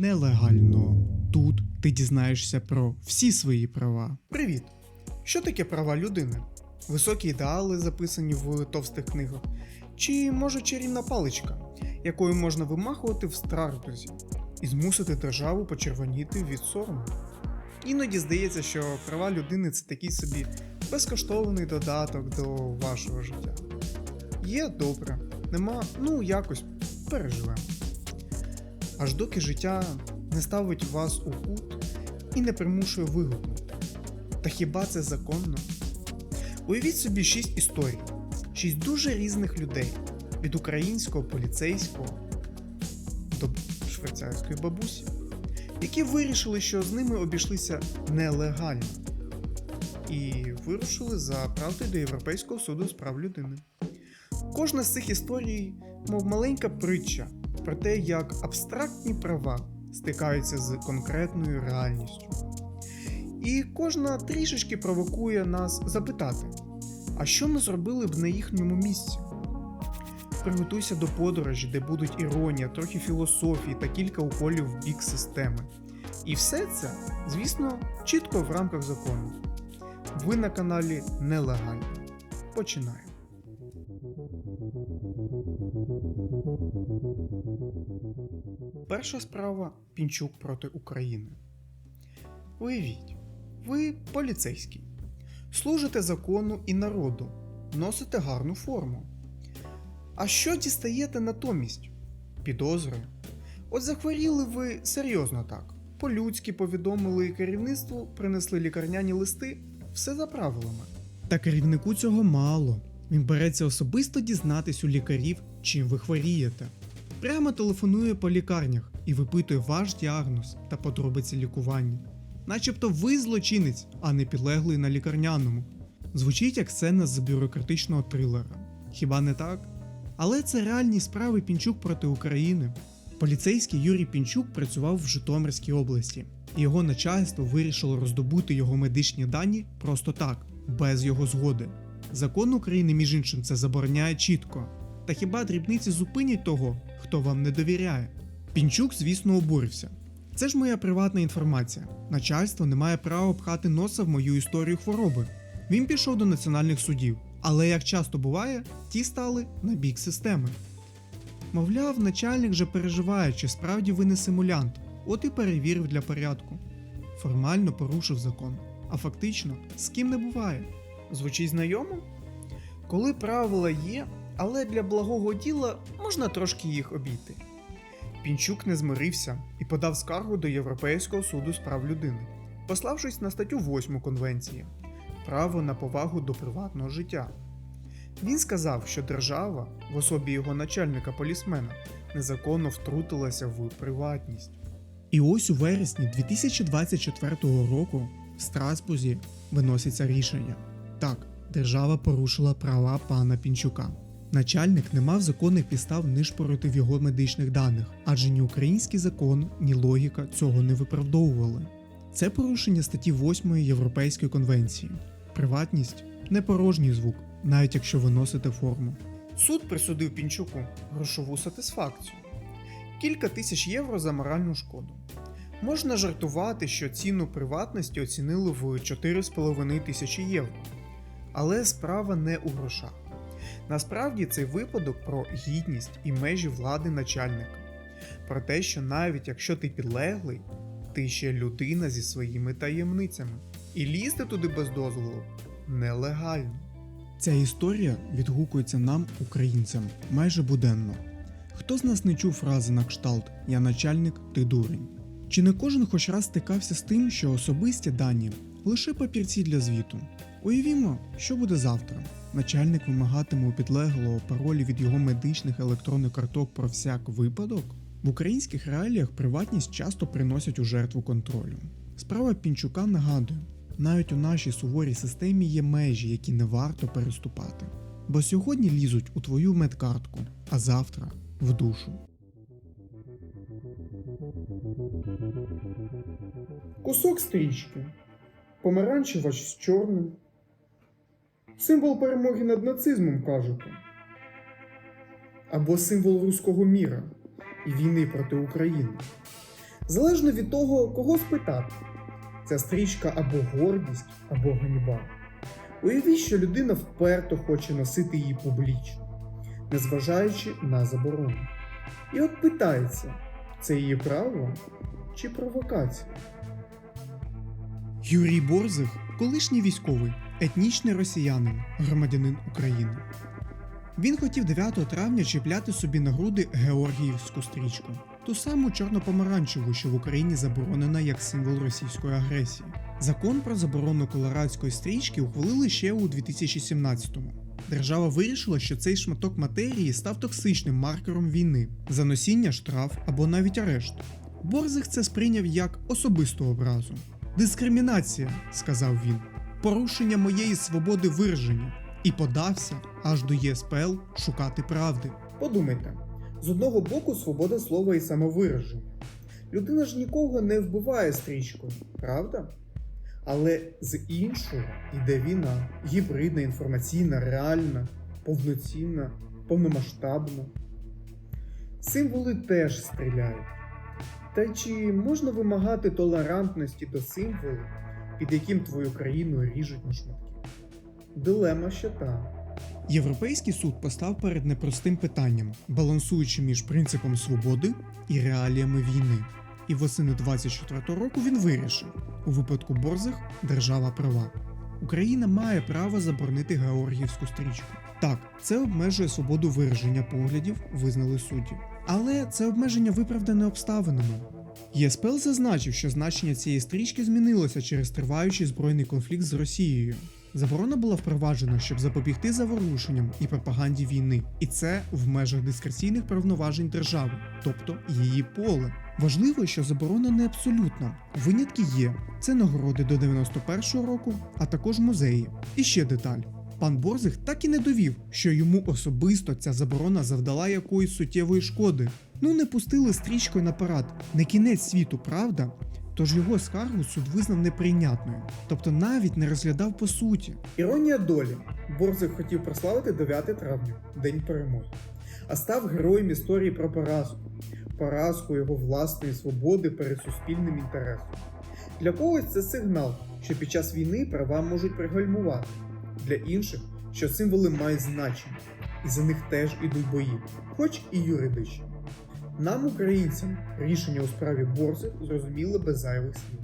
нелегально. Тут ти дізнаєшся про всі свої права. Привіт! Що таке права людини? Високі ідеали, записані в товстих книгах? Чи може чарівна паличка, якою можна вимахувати в Страсбурзі і змусити державу почервоніти від сорому? Іноді здається, що права людини це такий собі безкоштовний додаток до вашого життя. Є добре, нема, ну якось переживемо. Аж доки життя не ставить вас у кут і не примушує вигукнути. Та хіба це законно? Уявіть собі шість історій, шість дуже різних людей від українського поліцейського до швейцарської бабусі, які вирішили, що з ними обійшлися нелегально, і вирушили за правдою до Європейського суду з прав людини. Кожна з цих історій, мов маленька притча про те, як абстрактні права стикаються з конкретною реальністю. І кожна трішечки провокує нас запитати: а що ми зробили б на їхньому місці? Приготуйся до подорожі, де будуть іронія, трохи філософії та кілька уколів в бік системи. І все це, звісно, чітко в рамках закону. Ви на каналі Нелегально. Починаємо. Перша справа Пінчук проти України. Уявіть, ви поліцейський. Служите закону і народу, носите гарну форму. А що дістаєте натомість? Підозри. От захворіли ви серйозно так. По-людськи повідомили керівництву, принесли лікарняні листи, все за правилами. Та керівнику цього мало. Він береться особисто дізнатись у лікарів, чим ви хворієте. Прямо телефонує по лікарнях і випитує ваш діагноз та подробиці лікування. Начебто ви злочинець, а не підлеглий на лікарняному. Звучить як сцена з бюрократичного трилера. Хіба не так? Але це реальні справи Пінчук проти України. Поліцейський Юрій Пінчук працював в Житомирській області, і його начальство вирішило роздобути його медичні дані просто так, без його згоди. Закон України, між іншим, це забороняє чітко. Та хіба дрібниці зупинять того, хто вам не довіряє? Пінчук, звісно, обурився. Це ж моя приватна інформація. Начальство не має права пхати носа в мою історію хвороби. Він пішов до національних судів, але як часто буває, ті стали на бік системи. Мовляв, начальник же переживає, чи справді ви не симулянт, от і перевірив для порядку. Формально порушив закон, а фактично з ким не буває. Звучить знайомо? Коли правила є, але для благого діла можна трошки їх обійти. Пінчук не змирився і подав скаргу до Європейського суду з прав людини, пославшись на статтю 8 Конвенції Право на повагу до приватного життя. Він сказав, що держава, в особі його начальника полісмена, незаконно втрутилася в приватність. І ось у вересні 2024 року в Страсбурзі виноситься рішення. Так, держава порушила права пана Пінчука. Начальник не мав законних підстав нишпорити в його медичних даних, адже ні український закон, ні логіка цього не виправдовували. Це порушення статті 8 Європейської конвенції. Приватність не порожній звук, навіть якщо ви носите форму. Суд присудив Пінчуку грошову сатисфакцію кілька тисяч євро за моральну шкоду. Можна жартувати, що ціну приватності оцінили в 4,5 тисячі євро. Але справа не у грошах. Насправді цей випадок про гідність і межі влади начальника, про те, що навіть якщо ти підлеглий, ти ще людина зі своїми таємницями, і лізти туди без дозволу нелегально. Ця історія відгукується нам, українцям, майже буденно. Хто з нас не чув фрази на кшталт Я начальник, ти дурень? Чи не кожен хоч раз стикався з тим, що особисті дані лише папірці для звіту? Уявімо, що буде завтра. Начальник вимагатиме у підлеглого паролі від його медичних електронних карток про всяк випадок. В українських реаліях приватність часто приносять у жертву контролю. Справа Пінчука нагадує, навіть у нашій суворій системі є межі, які не варто переступати. Бо сьогодні лізуть у твою медкартку, а завтра в душу. Кусок стрічки. Помаранчева з чорним. Символ перемоги над нацизмом, кажете. Або символ руського міра і війни проти України. Залежно від того, кого спитати. Ця стрічка або гордість, або ганьба. Уявіть, що людина вперто хоче носити її публічно, незважаючи на заборону. І от питається, це її право чи провокація? Юрій Борзих колишній військовий, етнічний росіянин, громадянин України. Він хотів 9 травня чіпляти собі на груди Георгіївську стрічку, ту саму чорно-помаранчеву, що в Україні заборонена як символ російської агресії. Закон про заборону колорадської стрічки ухвалили ще у 2017-му. Держава вирішила, що цей шматок матерії став токсичним маркером війни, за носіння штраф або навіть арешт. Борзих це сприйняв як особисту образу. Дискримінація, сказав він, порушення моєї свободи вираження, і подався аж до ЄСПЛ шукати правди. Подумайте, з одного боку свобода слова і самовираження. Людина ж нікого не вбиває стрічкою, правда? Але з іншого йде війна, гібридна, інформаційна, реальна, повноцінна, повномасштабна. Символи теж стріляють. Та чи можна вимагати толерантності до символів, під яким твою країну ріжуть на шматки? Дилема ще та. Європейський суд постав перед непростим питанням, балансуючи між принципом свободи і реаліями війни. І восени 24-го року він вирішив: у випадку борзих держава права. Україна має право заборонити Георгіївську стрічку. Так, це обмежує свободу вираження поглядів, визнали судді. Але це обмеження виправдане обставинами. ЄСПЛ зазначив, що значення цієї стрічки змінилося через триваючий збройний конфлікт з Росією. Заборона була впроваджена, щоб запобігти заворушенням і пропаганді війни, і це в межах дискреційних повноважень держави, тобто її поле. Важливо, що заборона не абсолютна. Винятки є: це нагороди до 91-го року, а також музеї. І ще деталь. Пан Борзих так і не довів, що йому особисто ця заборона завдала якоїсь суттєвої шкоди. Ну не пустили стрічкою на парад. Не кінець світу, правда? Тож його скаргу суд визнав неприйнятною, тобто навіть не розглядав по суті. Іронія долі. Борзик хотів прославити 9 травня, День перемоги, а став героєм історії про поразку, поразку його власної свободи перед суспільним інтересом. Для когось це сигнал, що під час війни права можуть пригальмувати, для інших, що символи мають значення, і за них теж ідуть бої, хоч і юридичні. Нам, українцям, рішення у справі Борзик зрозуміло без зайвих слів.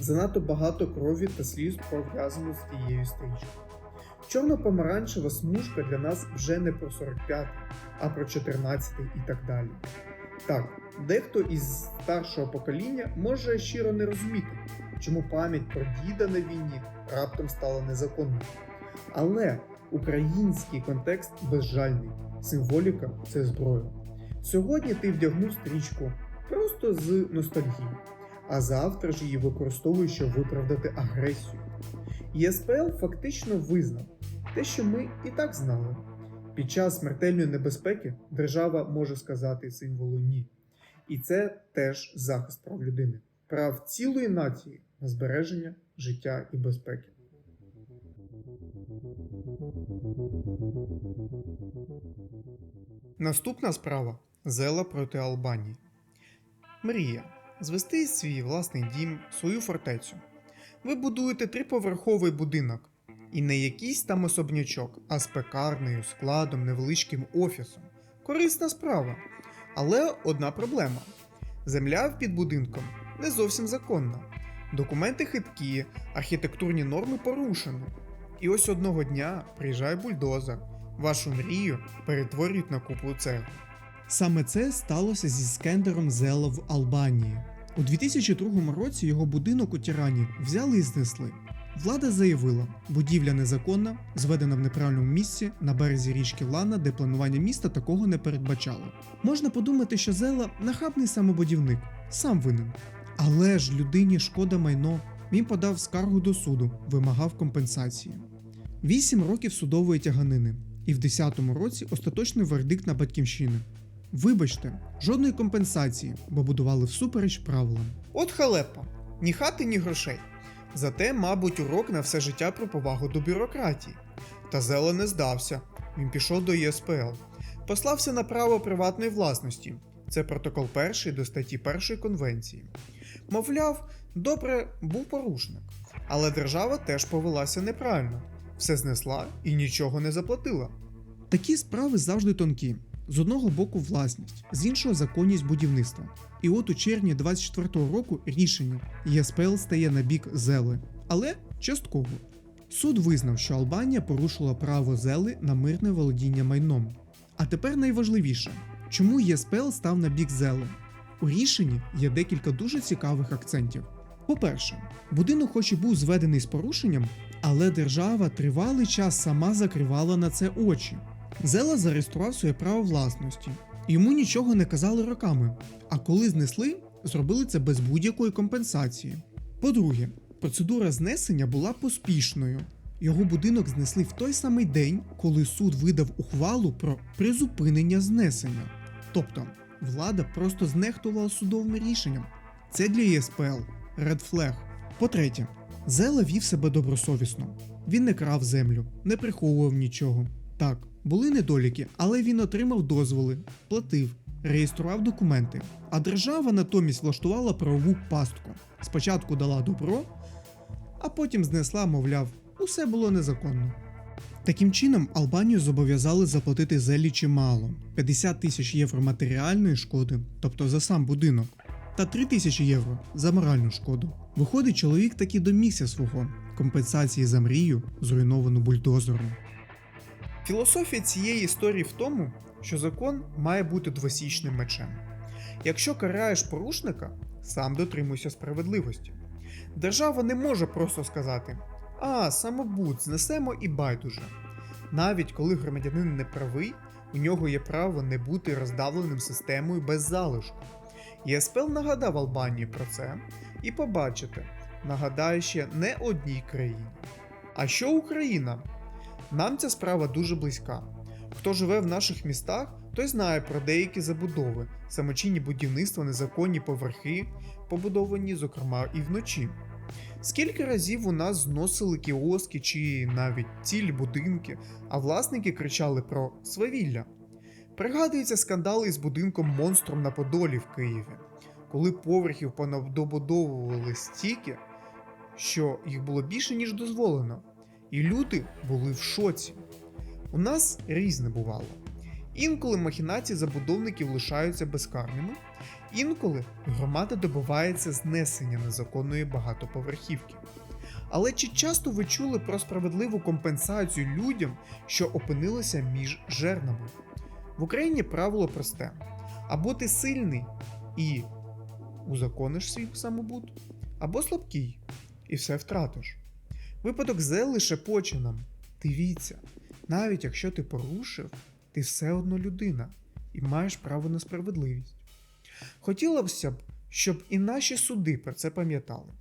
Занадто багато крові та сліз пов'язано з тією стрічкою. Чорно-помаранчева смужка для нас вже не про 45, а про 14 і так далі. Так, дехто із старшого покоління може щиро не розуміти, чому пам'ять про діда на війні раптом стала незаконною. Але український контекст безжальний, символіка це зброя. Сьогодні ти вдягнув стрічку просто з ностальгії, а завтра ж її використовуєш, щоб виправдати агресію. ЄСПЛ фактично визнав те, що ми і так знали. Під час смертельної небезпеки держава може сказати символу ні. І це теж захист прав людини, прав цілої нації на збереження життя і безпеки. Наступна справа Зела проти Албанії. Мрія звести свій власний дім, свою фортецю. Ви будуєте триповерховий будинок. І не якийсь там особнячок, а з пекарнею, складом, невеличким офісом. Корисна справа. Але одна проблема: земля під будинком не зовсім законна. Документи хиткі, архітектурні норми порушені. І ось одного дня приїжджає бульдозер. Вашу мрію перетворюють на куплу цегли. Саме це сталося зі Скендером Зело в Албанії. У 2002 році його будинок у Тірані взяли і знесли. Влада заявила, будівля незаконна, зведена в неправильному місці на березі річки Лана, де планування міста такого не передбачало. Можна подумати, що Зела нахабний самобудівник, сам винен. Але ж людині шкода майно. Він подав скаргу до суду, вимагав компенсації. Вісім років судової тяганини, і в 10-му році остаточний вердикт на батьківщини. Вибачте, жодної компенсації, бо будували всупереч правилам. От халепа, ні хати, ні грошей. Зате, мабуть, урок на все життя про повагу до бюрократії. Та Зела не здався. Він пішов до ЄСПЛ, послався на право приватної власності Це протокол перший до статті першої конвенції. Мовляв, добре був порушник, але держава теж повелася неправильно, все знесла і нічого не заплатила. Такі справи завжди тонкі. З одного боку власність, з іншого законність будівництва. І от у червні 24-го року рішення ЄСПЛ стає на бік Зели, але частково. Суд визнав, що Албанія порушила право Зели на мирне володіння майном. А тепер найважливіше, чому ЄСПЛ став на бік Зели? У рішенні є декілька дуже цікавих акцентів. По-перше, будинок хоч і був зведений з порушенням, але держава тривалий час сама закривала на це очі. Зела зареєстрував своє право власності. Йому нічого не казали роками, а коли знесли, зробили це без будь-якої компенсації. По-друге, процедура знесення була поспішною. Його будинок знесли в той самий день, коли суд видав ухвалу про призупинення знесення. Тобто, влада просто знехтувала судовим рішенням. Це для ЄСПЛ Red Flag. По-третє, Зела вів себе добросовісно. Він не крав землю, не приховував нічого. Так, були недоліки, але він отримав дозволи, платив, реєстрував документи. А держава натомість влаштувала правову пастку. Спочатку дала добро, а потім знесла, мовляв, усе було незаконно. Таким чином, Албанію зобов'язали заплатити зелі чимало 50 тисяч євро матеріальної шкоди, тобто за сам будинок, та 3 тисячі євро за моральну шкоду. Виходить, чоловік таки домігся свого компенсації за мрію, зруйновану бульдозером. Філософія цієї історії в тому, що закон має бути двосічним мечем. Якщо караєш порушника, сам дотримуйся справедливості. Держава не може просто сказати: А, самобут, знесемо і байдуже. Навіть коли громадянин не правий, у нього є право не бути роздавленим системою без залишку. ЄСПЛ нагадав Албанії про це і побачите, нагадає ще не одній країні. А що Україна? Нам ця справа дуже близька. Хто живе в наших містах, той знає про деякі забудови, самочинні будівництва, незаконні поверхи, побудовані, зокрема, і вночі. Скільки разів у нас зносили кіоски чи навіть цілі будинки, а власники кричали про свавілля. Пригадуються скандали із будинком монстром на Подолі в Києві, коли поверхів понадобудовували стільки, що їх було більше, ніж дозволено. І люди були в шоці. У нас різне бувало. Інколи махінації забудовників лишаються безкарними, інколи громада добивається знесення незаконної багатоповерхівки. Але чи часто ви чули про справедливу компенсацію людям, що опинилися між жернами? В Україні правило просте: або ти сильний і узакониш свій самобут, або слабкий і все втратиш. Випадок Зе лише поче. Дивіться, навіть якщо ти порушив, ти все одно людина і маєш право на справедливість. Хотілося б, щоб і наші суди про це пам'ятали,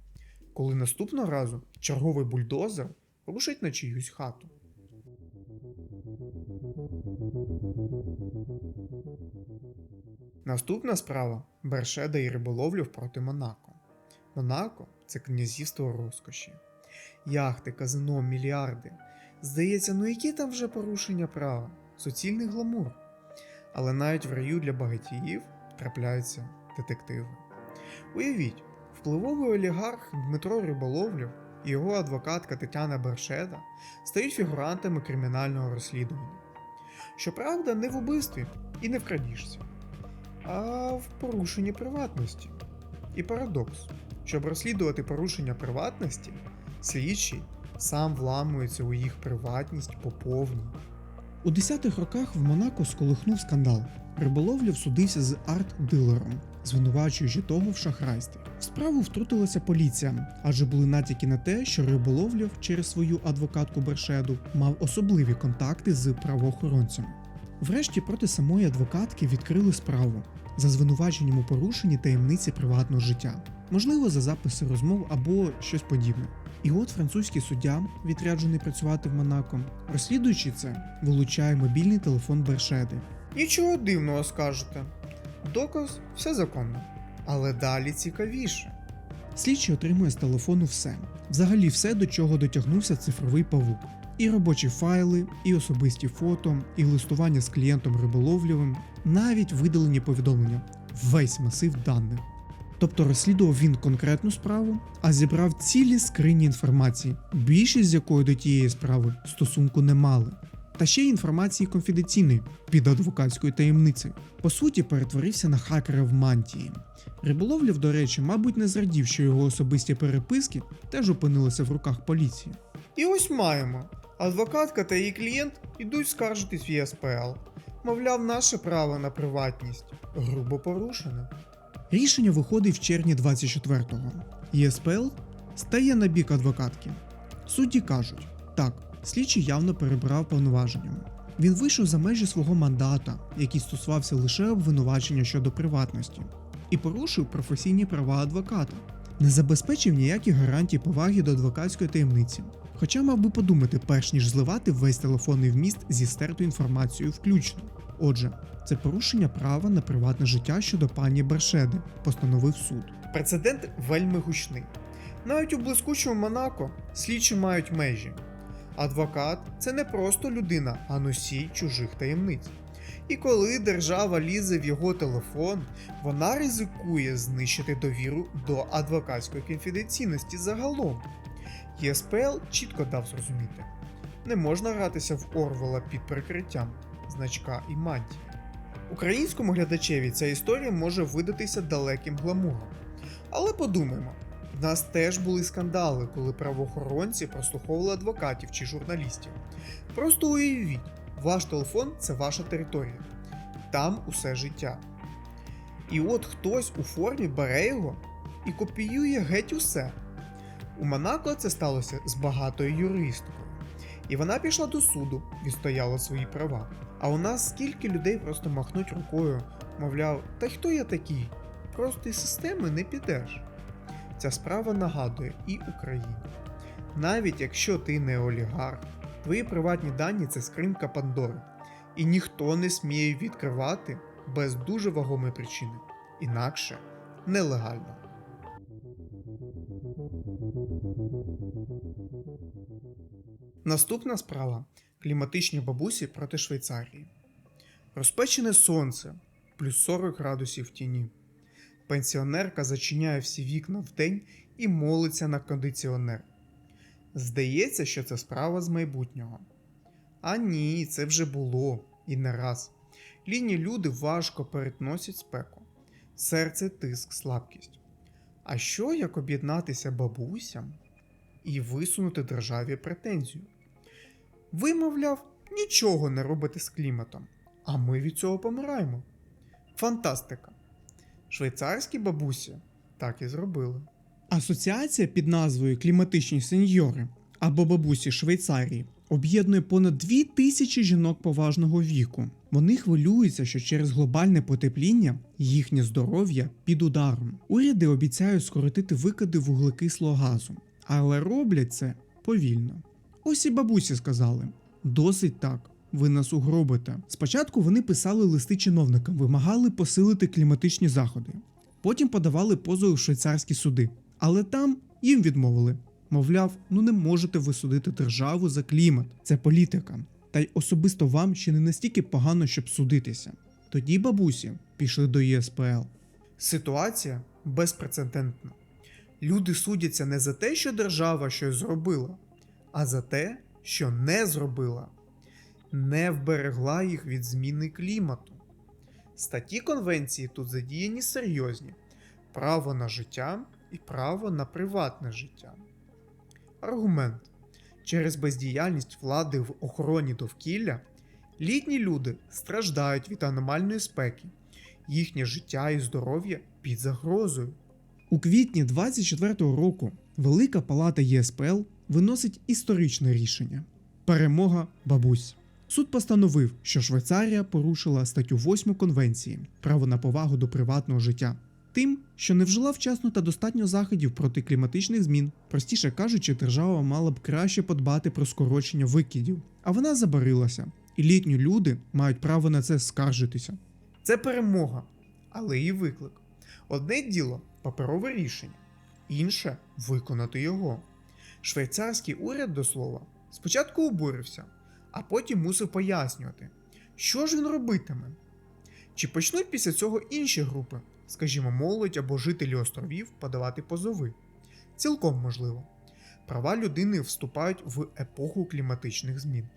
коли наступного разу черговий бульдозер рушить на чиюсь хату. Наступна справа Бершеда і риболовлів проти Монако. Монако це князівство розкоші. Яхти, казино, мільярди. Здається, ну які там вже порушення права? Суцільний гламур. Але навіть в раю для багатіїв трапляються детективи. Уявіть, впливовий олігарх Дмитро Риболовлів і його адвокатка Тетяна Бершеда стають фігурантами кримінального розслідування. Щоправда, не в убивстві і не в крадіжці, а в порушенні приватності. І парадокс, щоб розслідувати порушення приватності, слідчий сам вламується у їх приватність по повній. У 10-х роках в Монако сколихнув скандал. Риболовлів судився з арт-дилером, звинувачуючи того в шахрайстві. В справу втрутилася поліція, адже були натяки на те, що риболовлів через свою адвокатку Бершеду мав особливі контакти з правоохоронцями. Врешті проти самої адвокатки відкрили справу за звинуваченням у порушенні таємниці приватного життя, можливо, за записи розмов або щось подібне. І от французький суддя, відряджений працювати в Монако, розслідуючи це, вилучає мобільний телефон Бершеди. Нічого дивного скажете. Доказ все законно. Але далі цікавіше. Слідчий отримує з телефону все. Взагалі все, до чого дотягнувся цифровий павук. І робочі файли, і особисті фото, і листування з клієнтом риболовлювим, навіть видалені повідомлення. весь масив даних. Тобто розслідував він конкретну справу, а зібрав цілі скрині інформації, більшість з якої до тієї справи стосунку не мали. Та ще й інформації конфіденційної під адвокатською таємницею. По суті, перетворився на хакера в мантії. Риболовлів, до речі, мабуть, не зрадів, що його особисті переписки теж опинилися в руках поліції. І ось маємо. Адвокатка та її клієнт ідуть скаржитись в ЄСПЛ. Мовляв, наше право на приватність грубо порушене. Рішення виходить в червні 24-го. ЄСПЛ стає на бік адвокатки. Судді кажуть: так, слідчий явно перебрав повноваженнями. Він вийшов за межі свого мандата, який стосувався лише обвинувачення щодо приватності, і порушив професійні права адвоката, не забезпечив ніяких гарантій поваги до адвокатської таємниці. Хоча мав би подумати, перш ніж зливати весь телефонний вміст зі стертою інформацією включно. Отже, це порушення права на приватне життя щодо пані Бершеди, постановив суд. Прецедент вельми гучний. Навіть у блискучому Монако слідчі мають межі. Адвокат це не просто людина, а носій чужих таємниць. І коли держава лізе в його телефон, вона ризикує знищити довіру до адвокатської конфіденційності загалом. ЄСПЛ чітко дав зрозуміти: не можна гратися в Орвела під прикриттям значка і мантії. Українському глядачеві ця історія може видатися далеким гламуром. Але подумаймо, в нас теж були скандали, коли правоохоронці прослуховували адвокатів чи журналістів. Просто уявіть, ваш телефон це ваша територія, там усе життя. І от хтось у формі бере його і копіює геть усе. У Монако це сталося з багатою юристкою. І вона пішла до суду, відстояла свої права. А у нас скільки людей просто махнуть рукою, мовляв, та хто я такий? Просто із системи не підеш. Ця справа нагадує і Україні. Навіть якщо ти не олігарх, твої приватні дані це скринька Пандори, і ніхто не сміє відкривати без дуже вагомої причини, інакше нелегально. Наступна справа кліматичні бабусі проти Швейцарії. Розпечене сонце, плюс 40 градусів в тіні. Пенсіонерка зачиняє всі вікна вдень і молиться на кондиціонер. Здається, що це справа з майбутнього. А ні, це вже було і не раз. Лінні люди важко переносять спеку, серце, тиск, слабкість. А що як об'єднатися бабусям і висунути державі претензію? Ви, мовляв, нічого не робите з кліматом, а ми від цього помираємо. Фантастика! Швейцарські бабусі так і зробили. Асоціація під назвою Кліматичні сеньори або бабусі Швейцарії об'єднує понад дві тисячі жінок поважного віку. Вони хвилюються, що через глобальне потепління їхнє здоров'я під ударом. Уряди обіцяють скоротити викиди вуглекислого газу, але роблять це повільно. Ось і бабусі сказали: досить так. Ви нас угробите. Спочатку вони писали листи чиновникам, вимагали посилити кліматичні заходи. Потім подавали позови в швейцарські суди, але там їм відмовили. Мовляв, ну не можете ви судити державу за клімат, це політика. Та й особисто вам ще не настільки погано, щоб судитися. Тоді бабусі пішли до ЄСПЛ. Ситуація безпрецедентна. Люди судяться не за те, що держава щось зробила, а за те, що не зробила, не вберегла їх від зміни клімату. Статті конвенції тут задіяні серйозні: право на життя і право на приватне життя. Аргумент: через бездіяльність влади в охороні довкілля літні люди страждають від аномальної спеки, їхнє життя і здоров'я під загрозою. У квітні 24-го року Велика Палата ЄСПЛ виносить історичне рішення перемога бабусь. Суд постановив, що Швейцарія порушила статтю 8 Конвенції право на повагу до приватного життя. Тим, що не вжила вчасно та достатньо заходів проти кліматичних змін, простіше кажучи, держава мала б краще подбати про скорочення викидів, а вона забарилася, і літні люди мають право на це скаржитися. Це перемога, але і виклик. Одне діло паперове рішення, інше виконати його. Швейцарський уряд, до слова, спочатку обурився, а потім мусив пояснювати, що ж він робитиме. Чи почнуть після цього інші групи, скажімо, молодь або жителі островів, подавати позови? Цілком можливо. Права людини вступають в епоху кліматичних змін.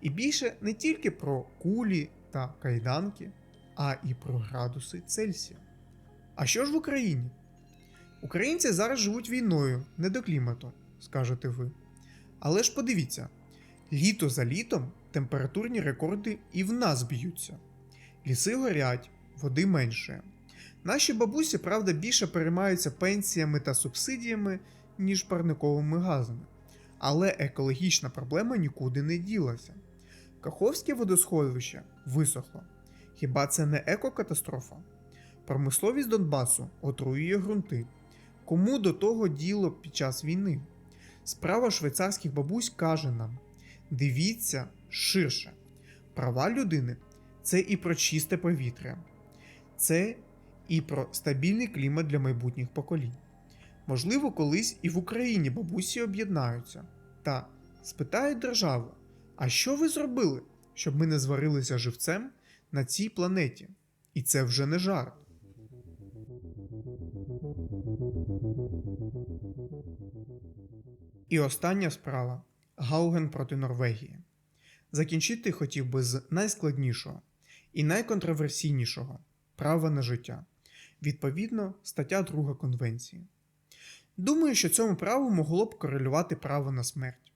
І більше не тільки про кулі та кайданки, а і про градуси Цельсія. А що ж в Україні? Українці зараз живуть війною, не до клімату, скажете ви. Але ж подивіться, літо за літом температурні рекорди і в нас б'ються. Ліси горять, води менше. Наші бабусі, правда, більше переймаються пенсіями та субсидіями, ніж парниковими газами. Але екологічна проблема нікуди не ділася. Каховське водосховище висохло. Хіба це не екокатастрофа? Промисловість Донбасу отруює ґрунти. Кому до того діло під час війни? Справа швейцарських бабусь каже нам: дивіться ширше. Права людини це і про чисте повітря, це і про стабільний клімат для майбутніх поколінь. Можливо, колись і в Україні бабусі об'єднаються та спитають державу: а що ви зробили, щоб ми не зварилися живцем на цій планеті? І це вже не жарт. І остання справа Гауген проти Норвегії. Закінчити хотів би з найскладнішого і найконтроверсійнішого права на життя, відповідно, стаття 2 Конвенції. Думаю, що цьому праву могло б корелювати право на смерть.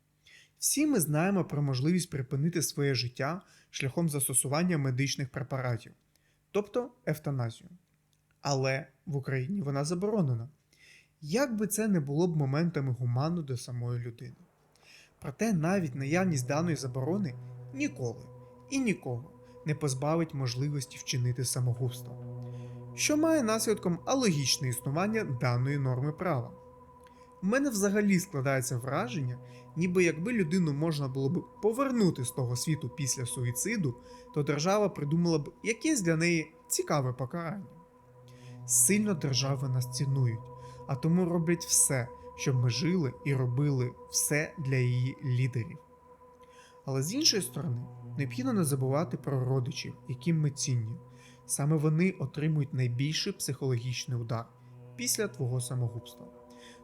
Всі ми знаємо про можливість припинити своє життя шляхом застосування медичних препаратів, тобто евтаназію. Але в Україні вона заборонена. Як би це не було б моментами гуманно до самої людини. Проте навіть наявність даної заборони ніколи і нікого не позбавить можливості вчинити самогубство, що має наслідком алогічне існування даної норми права. У мене взагалі складається враження, ніби якби людину можна було б повернути з того світу після суїциду, то держава придумала б якесь для неї цікаве покарання. Сильно держави нас цінують, а тому роблять все, щоб ми жили і робили все для її лідерів. Але з іншої сторони, необхідно не забувати про родичів, яким ми цінні. Саме вони отримують найбільший психологічний удар після твого самогубства.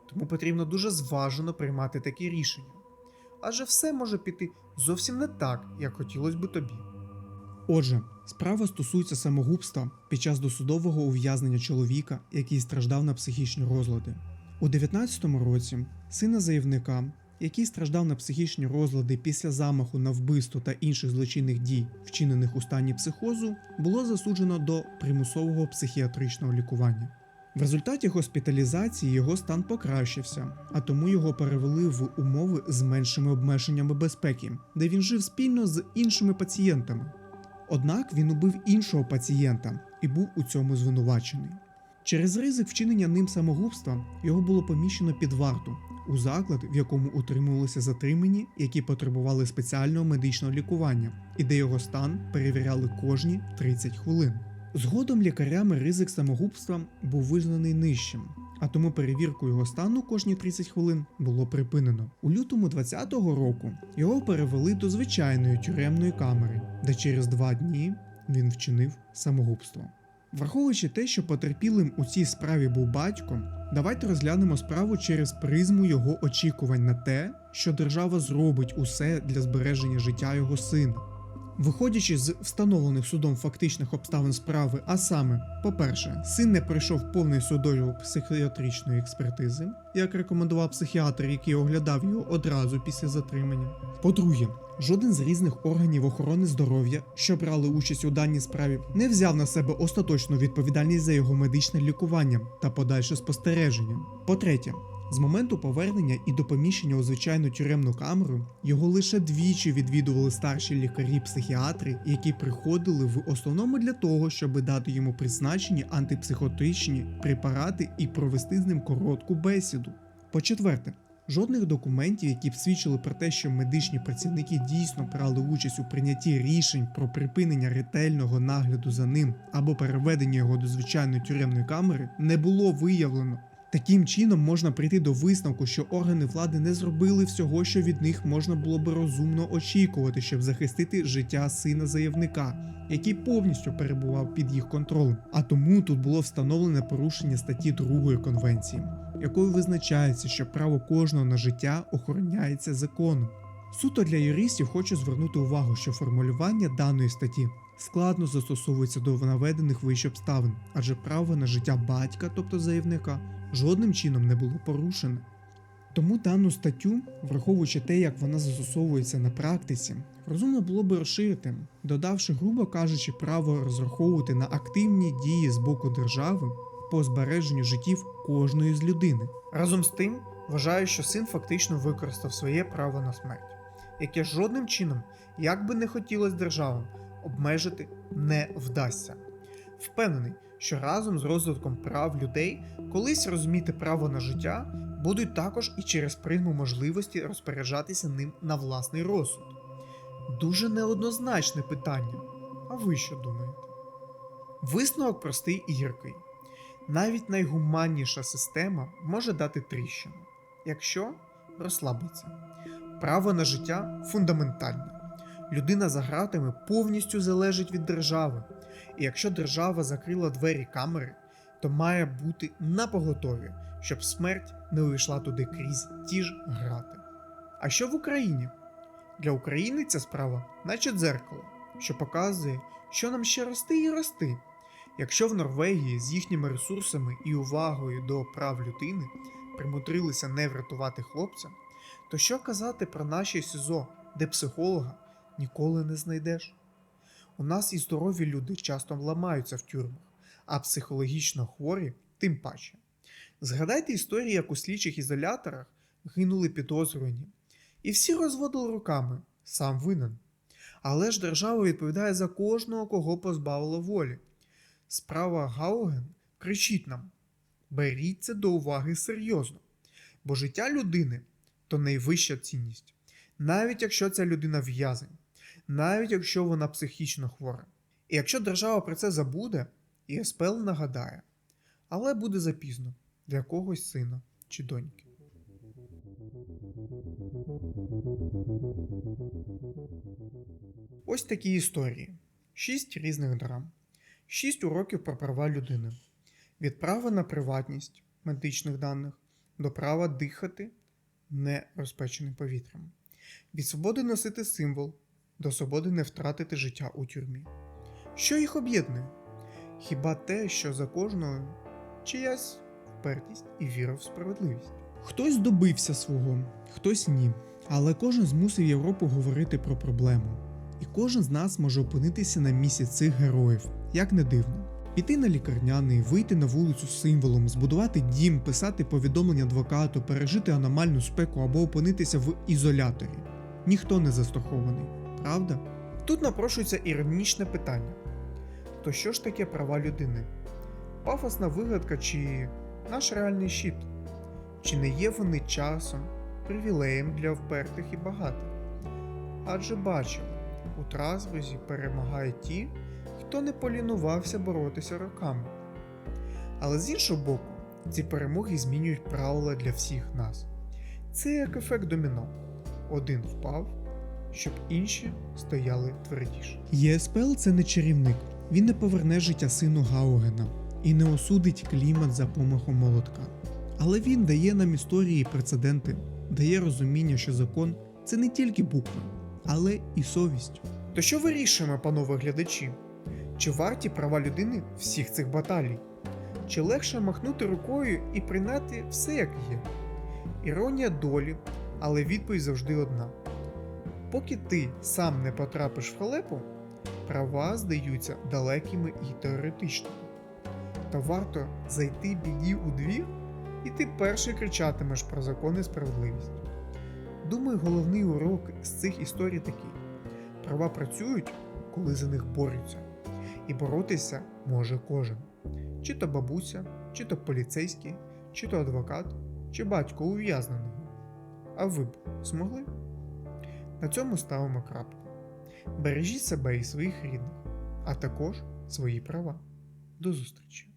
Тому потрібно дуже зважено приймати такі рішення. Адже все може піти зовсім не так, як хотілося би тобі. Отже, справа стосується самогубства під час досудового ув'язнення чоловіка, який страждав на психічні розлади. У 19-му році сина заявника, який страждав на психічні розлади після замаху на вбивство та інших злочинних дій, вчинених у стані психозу, було засуджено до примусового психіатричного лікування. В результаті госпіталізації його стан покращився, а тому його перевели в умови з меншими обмеженнями безпеки, де він жив спільно з іншими пацієнтами. Однак він убив іншого пацієнта і був у цьому звинувачений. Через ризик вчинення ним самогубства його було поміщено під варту у заклад, в якому утримувалися затримані, які потребували спеціального медичного лікування, і де його стан перевіряли кожні 30 хвилин. Згодом лікарями ризик самогубства був визнаний нижчим, а тому перевірку його стану кожні 30 хвилин було припинено. У лютому 2020 року його перевели до звичайної тюремної камери, де через два дні він вчинив самогубство. Враховуючи те, що потерпілим у цій справі був батько, давайте розглянемо справу через призму його очікувань на те, що держава зробить усе для збереження життя його сина. Виходячи з встановлених судом фактичних обставин справи, а саме, по-перше, син не пройшов повний судової психіатричної експертизи, як рекомендував психіатр, який оглядав його одразу після затримання. По-друге, жоден з різних органів охорони здоров'я, що брали участь у даній справі, не взяв на себе остаточну відповідальність за його медичне лікування та подальше спостереження. По-третє, з моменту повернення і до поміщення у звичайну тюремну камеру його лише двічі відвідували старші лікарі-психіатри, які приходили в основному для того, щоб дати йому призначені антипсихотичні препарати і провести з ним коротку бесіду. По-четверте, жодних документів, які б свідчили про те, що медичні працівники дійсно брали участь у прийнятті рішень про припинення ретельного нагляду за ним або переведення його до звичайної тюремної камери, не було виявлено. Таким чином можна прийти до висновку, що органи влади не зробили всього, що від них можна було би розумно очікувати, щоб захистити життя сина заявника, який повністю перебував під їх контролем. А тому тут було встановлене порушення статті 2 конвенції, якою визначається, що право кожного на життя охороняється законом. Суто для юристів хочу звернути увагу, що формулювання даної статті складно застосовується до наведених вище обставин, адже право на життя батька, тобто заявника, жодним чином не було порушено. Тому дану статтю, враховуючи те, як вона застосовується на практиці, розумно було би розширити, додавши, грубо кажучи, право розраховувати на активні дії з боку держави по збереженню життів кожної з людини. Разом з тим, вважаю, що син фактично використав своє право на смерть, яке жодним чином, як би не хотілося державам, обмежити не вдасться. Впевнений, що разом з розвитком прав людей колись розуміти право на життя будуть також і через призму можливості розпоряджатися ним на власний розсуд. Дуже неоднозначне питання. А ви що думаєте? Висновок простий і гіркий. Навіть найгуманніша система може дати тріщину, якщо розслабиться. Право на життя фундаментальне. Людина за гратами повністю залежить від держави, і якщо держава закрила двері камери, то має бути на поготові, щоб смерть не увійшла туди крізь ті ж грати. А що в Україні? Для України ця справа, наче дзеркало, що показує, що нам ще рости і рости. Якщо в Норвегії з їхніми ресурсами і увагою до прав людини примудрилися не врятувати хлопця, то що казати про наші СІЗО, де психолога ніколи не знайдеш? У нас і здорові люди часто ламаються в тюрмах, а психологічно хворі тим паче. Згадайте історії, як у слідчих ізоляторах гинули підозрювані, і всі розводили руками, сам винен. Але ж держава відповідає за кожного, кого позбавила волі. Справа Гауген кричить нам: беріть це до уваги серйозно, бо життя людини то найвища цінність, навіть якщо ця людина в'язень, навіть якщо вона психічно хвора. І якщо держава про це забуде, і нагадає, але буде запізно для когось сина чи доньки. Ось такі історії: шість різних драм. 6 уроків про права людини. Від права на приватність медичних даних до права дихати не розпеченим повітрям. Від свободи носити символ до свободи не втратити життя у тюрмі. Що їх об'єднує? Хіба те, що за кожною чиясь впертість і віра в справедливість? Хтось добився свого, хтось ні. Але кожен змусив Європу говорити про проблему. І кожен з нас може опинитися на місці цих героїв, як не дивно. Піти на лікарняний, вийти на вулицю з символом, збудувати дім, писати повідомлення адвокату, пережити аномальну спеку або опинитися в ізоляторі. Ніхто не застрахований, правда? Тут напрошується іронічне питання: то що ж таке права людини? Пафосна вигадка чи наш реальний щит? Чи не є вони часом, привілеєм для впертих і багатих? Адже бачили, у Трасбузі перемагають ті, хто не полінувався боротися роками. Але з іншого боку, ці перемоги змінюють правила для всіх нас. Це як ефект доміно. Один впав, щоб інші стояли твердіше. ЄСПЛ це не чарівник. Він не поверне життя сину Гаугена і не осудить клімат за помахом молотка. Але він дає нам історії і прецеденти, дає розуміння, що закон це не тільки буква, але і совість. То що вирішуємо, панове глядачі? Чи варті права людини всіх цих баталій? Чи легше махнути рукою і прийняти все як є? Іронія долі, але відповідь завжди одна. Поки ти сам не потрапиш в халепу, права здаються далекими і теоретичними. Та варто зайти біді у двір, і ти перший кричатимеш про закон і справедливість. Думаю, головний урок з цих історій такий: права працюють, коли за них борються, і боротися може кожен. Чи то бабуся, чи то поліцейський, чи то адвокат, чи батько ув'язненого. А ви б змогли? На цьому ставимо крапку. Бережіть себе і своїх рідних, а також свої права. До зустрічі!